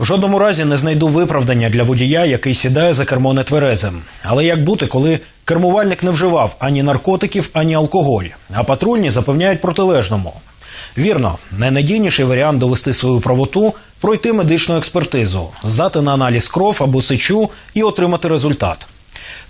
В жодному разі не знайду виправдання для водія, який сідає за кермо нетверезим. Але як бути, коли кермувальник не вживав ані наркотиків, ані алкоголь, а патрульні запевняють протилежному? Вірно, найнадійніший варіант довести свою правоту пройти медичну експертизу, здати на аналіз кров або сечу і отримати результат.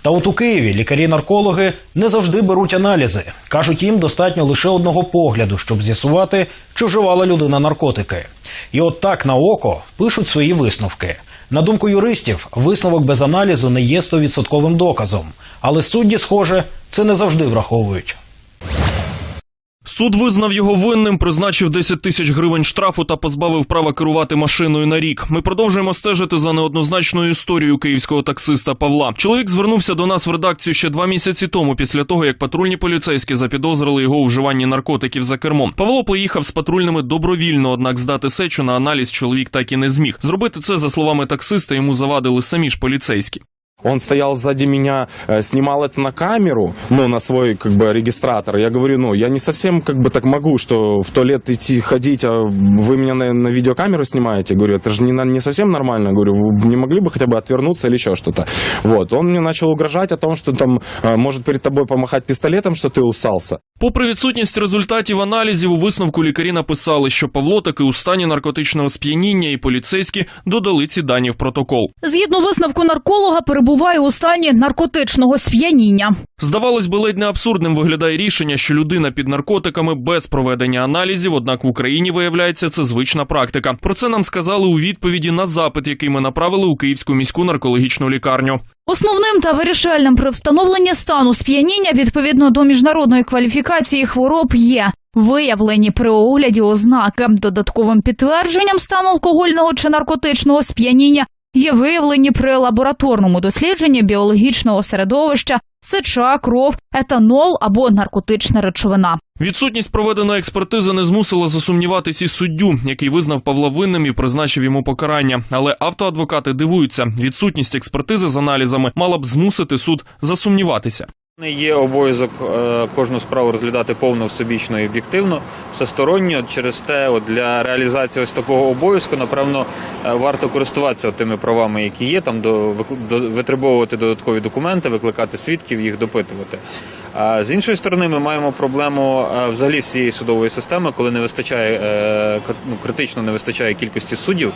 Та от у Києві лікарі-наркологи не завжди беруть аналізи. Кажуть, їм достатньо лише одного погляду, щоб з'ясувати, чи вживала людина наркотики. І от так на око пишуть свої висновки. На думку юристів, висновок без аналізу не є стовідсотковим доказом, але судді, схоже, це не завжди враховують. Суд визнав його винним, призначив 10 тисяч гривень штрафу та позбавив права керувати машиною на рік. Ми продовжуємо стежити за неоднозначною історією київського таксиста Павла. Чоловік звернувся до нас в редакцію ще два місяці тому, після того як патрульні поліцейські запідозрили його у вживанні наркотиків за кермом. Павло поїхав з патрульними добровільно, однак здати сечу на аналіз чоловік так і не зміг. Зробити це за словами таксиста йому завадили самі ж поліцейські. Он стоял сзади меня, э, снимал это на камеру, ну, на свой, как бы, регистратор. Я говорю, ну, я не совсем, как бы, так могу, что в туалет идти, ходить, а вы меня на, на видеокамеру снимаете. Говорю, это же не, на- не совсем нормально. Говорю, вы не могли бы хотя бы отвернуться или еще что-то. Вот, он мне начал угрожать о том, что там э, может перед тобой помахать пистолетом, что ты усался. Попри відсутність результатів аналізів, у висновку лікарі написали, що Павло таки у стані наркотичного сп'яніння, і поліцейські додали ці дані в протокол. Згідно висновку нарколога, перебуває у стані наркотичного сп'яніння. Здавалось би, ледь не абсурдним виглядає рішення, що людина під наркотиками без проведення аналізів, однак в Україні виявляється це звична практика. Про це нам сказали у відповіді на запит, який ми направили у Київську міську наркологічну лікарню. Основним та вирішальним при встановленні стану сп'яніння відповідно до міжнародної кваліфікації хвороб є виявлені при огляді ознаки. Додатковим підтвердженням стану алкогольного чи наркотичного сп'яніння є виявлені при лабораторному дослідженні біологічного середовища, сеча, кров, етанол або наркотична речовина. Відсутність проведеної експертизи не змусила засумніватись і суддю, який визнав Павла винним і призначив йому покарання. Але автоадвокати дивуються, відсутність експертизи з аналізами мала б змусити суд засумніватися. Є обов'язок е, кожну справу розглядати повно, всебічно і об'єктивно, всесторонньо. Через те, от для реалізації ось такого обов'язку, напевно, е, варто користуватися тими правами, які є, там до, до витребовувати додаткові документи, викликати свідків, їх допитувати. З іншої сторони, ми маємо проблему е, взагалі всієї судової системи, коли не вистачає е, ну, критично не вистачає кількості суддів,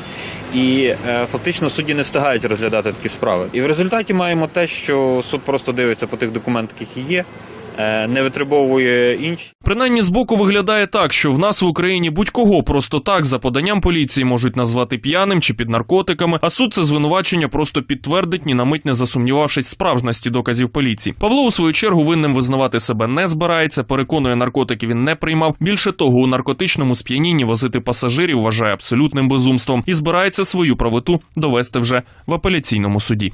і е, фактично судді не встигають розглядати такі справи. І в результаті маємо те, що суд просто дивиться по тих документах, які є, не витребовує інші. Принаймні збоку виглядає так, що в нас в Україні будь-кого просто так за поданням поліції можуть назвати п'яним чи під наркотиками, а суд це звинувачення просто підтвердить, ні на мить не засумнівавшись справжності доказів поліції. Павло у свою чергу винним визнавати себе не збирається. Переконує, наркотики він не приймав. Більше того, у наркотичному сп'янінні возити пасажирів вважає абсолютним безумством і збирається свою правоту довести вже в апеляційному суді.